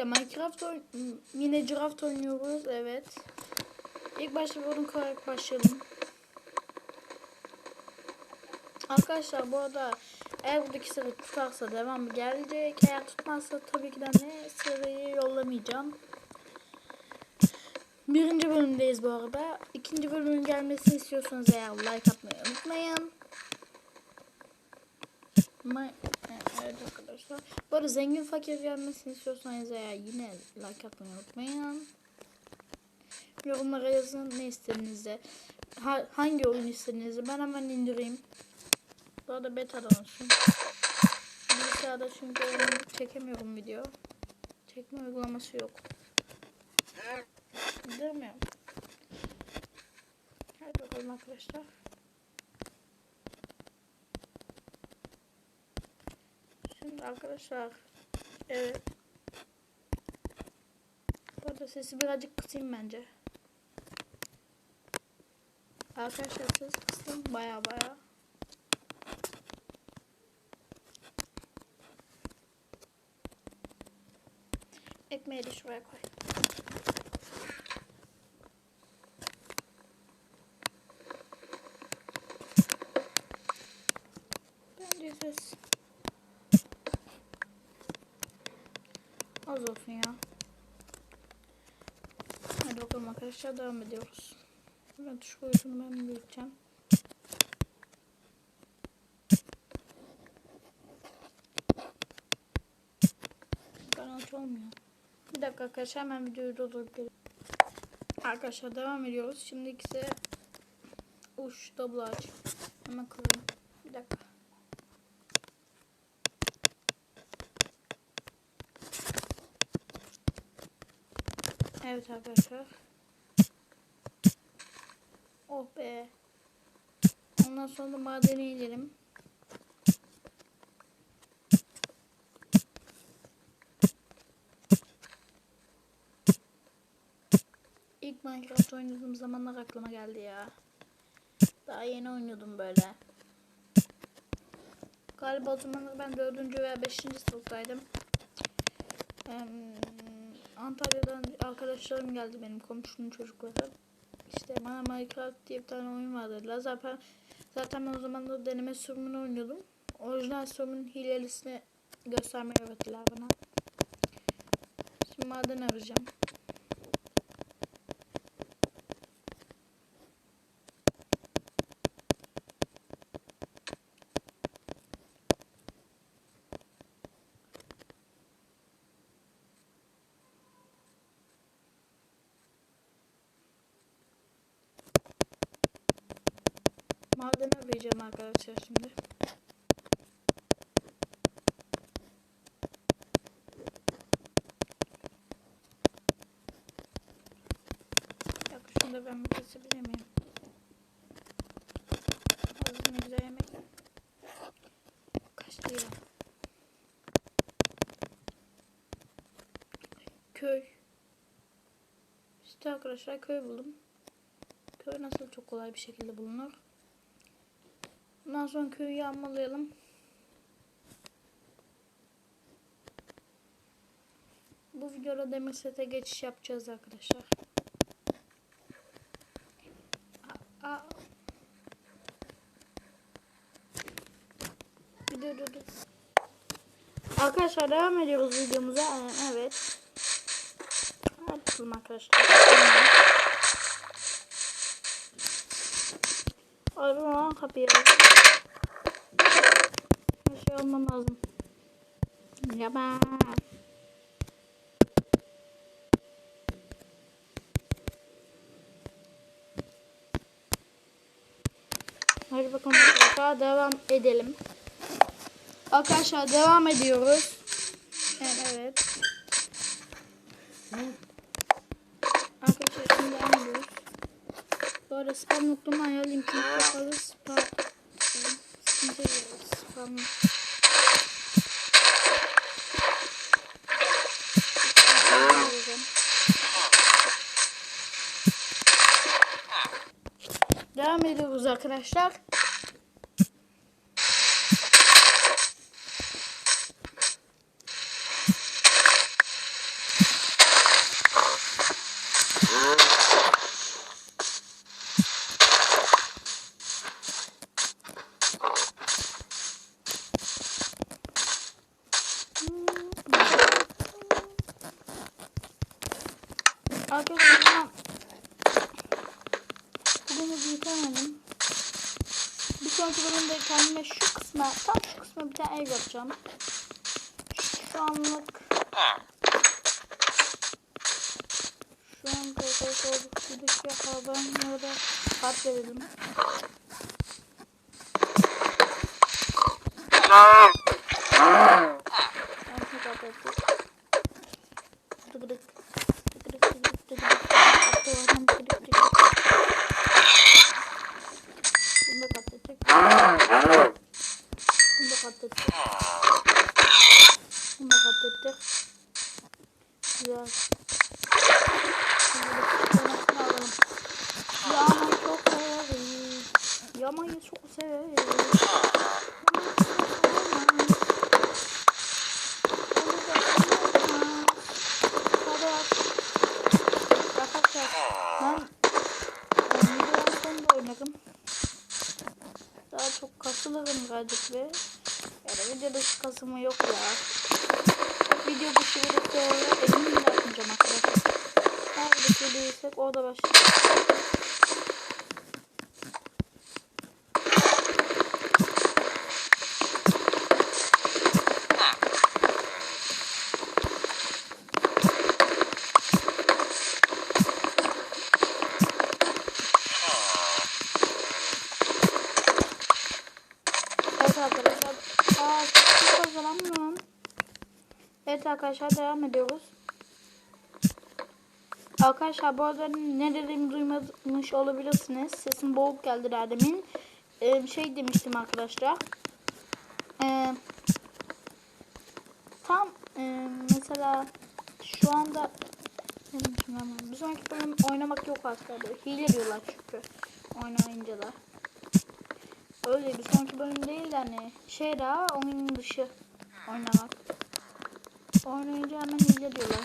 Öncelikle Minecraft oyn Minecraft oynuyoruz. Evet. İlk başta bunu koyarak başlayalım. Arkadaşlar bu arada eğer buradaki sıra tutarsa devamı gelecek. Eğer tutmazsa tabii ki de ne sırayı yollamayacağım. Birinci bölümdeyiz bu arada. İkinci bölümün gelmesini istiyorsanız eğer like atmayı unutmayın. Ma evet arkadaşlar. Bu arada zengin fakir gelmesini istiyorsanız eğer yine like atmayı unutmayın. Yorumlara yazın ne istediğinizde. Ha, hangi oyun istediğinizi ben hemen indireyim. Bu arada beta'dan olsun. Bilgisayarda çünkü çekemiyorum video. Çekme uygulaması yok. İndirmiyorum. Hadi bakalım arkadaşlar. Şimdi arkadaşlar evet. Bu arada sesi birazcık kısayım bence. Arkadaşlar ses kıstım baya baya. Ekmeği de şuraya koy. Bence ses az olsun ya. Hadi bakalım arkadaşlar devam ediyoruz. Ben tuş boyutunu ben büyüteceğim. Kanal olmuyor. Bir dakika arkadaşlar hemen videoyu durdurup. Arkadaşlar devam ediyoruz. Şimdi ikisi uç double aç. Hemen kırayım. Bir dakika. Evet arkadaşlar. Oh be. Ondan sonra madene inelim. İlk Minecraft oynadığım zamanlar aklıma geldi ya. Daha yeni oynuyordum böyle. Galiba o zamanlar ben 4. veya 5. sınıftaydım. Em, Antalya'dan arkadaşlarım geldi benim komşunun çocukları. İşte bana Minecraft diye bir tane oyun var dediler. Zaten, ben o zaman da deneme sürümünü oynuyordum. Orijinal sürümün hilelisini göstermeyi öğrettiler bana. Şimdi maden arayacağım. Maden arayacağım arkadaşlar şimdi. Yok şunu da ben bir kesebilir miyim? Ağzına güzel yemek. Kaçtı ya. Köy. İşte arkadaşlar köy buldum. Köy nasıl çok kolay bir şekilde bulunur. Ondan sonra köyü yağmalayalım. Bu videoda demir sete geçiş yapacağız arkadaşlar. Aa, dur dur dur. Arkadaşlar devam ediyoruz videomuza. Ee, Evet. Hadi arkadaşlar. Aradım lan kapıyı. Bir şey olmam lazım. Yapma. Hadi bakalım arkadaşlar devam edelim. Arkadaşlar devam ediyoruz. Evet. evet. Arkadaşlar şimdi devam ediyoruz. Bu arada spam noktamı ayarlayayım. Çünkü kapalı spam. Sıkıntı. Spam. Devam ediyoruz arkadaşlar. Şu kısma, tam şu kısma bir tane ev yapacağım. Şu anlık şu an arkadaşlar buradaki hayvanlara kat verelim. Artık kapattık. Tıkırık. Tıkırık tıkırık tıkırık. Hatta oradan tıkırık tıkırık. Bunu da katlettik. Bunu da katlettik. Bunu da katlettik. Güzel. Şimdi de sonrasını alalım. Yamayı çok severiz. Yamayı çok oynadım. Daha çok kasılırım ve yani video dışı kasılma yok ya. Video dışı videoda elim bile atmayacağım arkadaşlar. Her video değilsek orada başlayalım. Evet arkadaşlar. Aa, çok kazanamıyorum. Evet arkadaşlar devam ediyoruz. Arkadaşlar bu arada ne dediğimi duymamış olabilirsiniz. Sesim boğuk geldi daha demin. Ee, şey demiştim arkadaşlar. Ee, tam e, mesela şu anda? Bir sonraki bölüm oynamak yok arkadaşlar. Hile diyorlar çünkü. Oynayınca da. Öyle bir sonraki bölüm değil de hani şey daha oyun dışı oynamak. Oynayınca hemen hile diyorlar.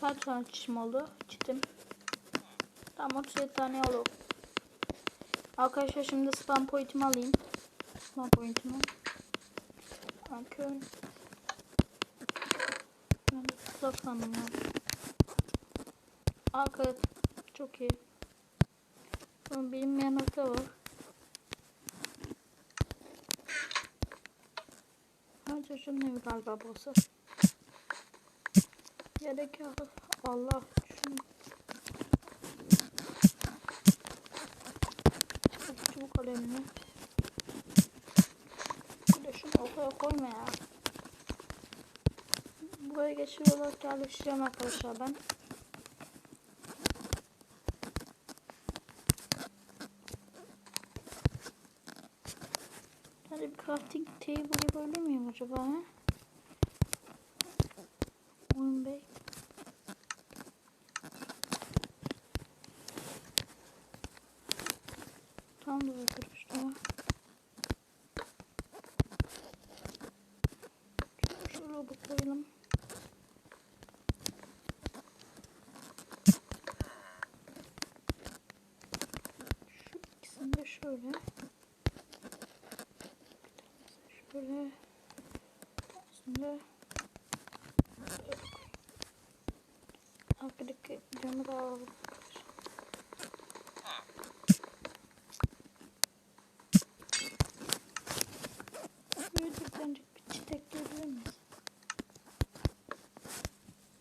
Kaç tane çişim oldu? Çitim. Tamam 37 tane oldu. Arkadaşlar şimdi spam point'imi alayım. Spam point'imi. Bakın. Ben tuzak sandım ya. Arkadaşlar çok iyi. Ama bilinmeyen nokta var. Şunun evi galiba burası. Yedek Allah şunu. Çubuk kalemini. Bir de şunu ortaya koyma ya. Buraya geçiyor olarak yerleştireceğim arkadaşlar ben. Bir crafting table yapabilir miyim acaba? Oyun bey. Tam da arkadaşlar. Şöyle bakalım. Şu ikisini de şöyle. Şöyle. Şimdi arkadaki camı da alalım. Bence bir çit ekleyebilir miyiz?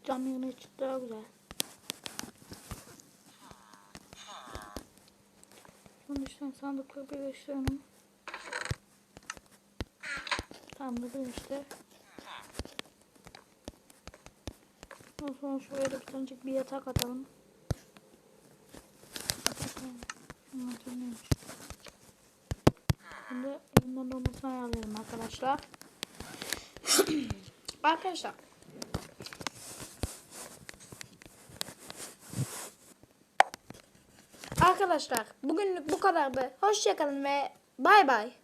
Cam yanı için daha güzel. Bunun için sandıkları birleştirelim. Tamam bu işte. Sonra şuraya da bir tanecik bir yatak atalım. Şimdi elimden olmasını ayarlayalım arkadaşlar. arkadaşlar. Arkadaşlar bugünlük bu kadardı. Hoşçakalın ve bay bay.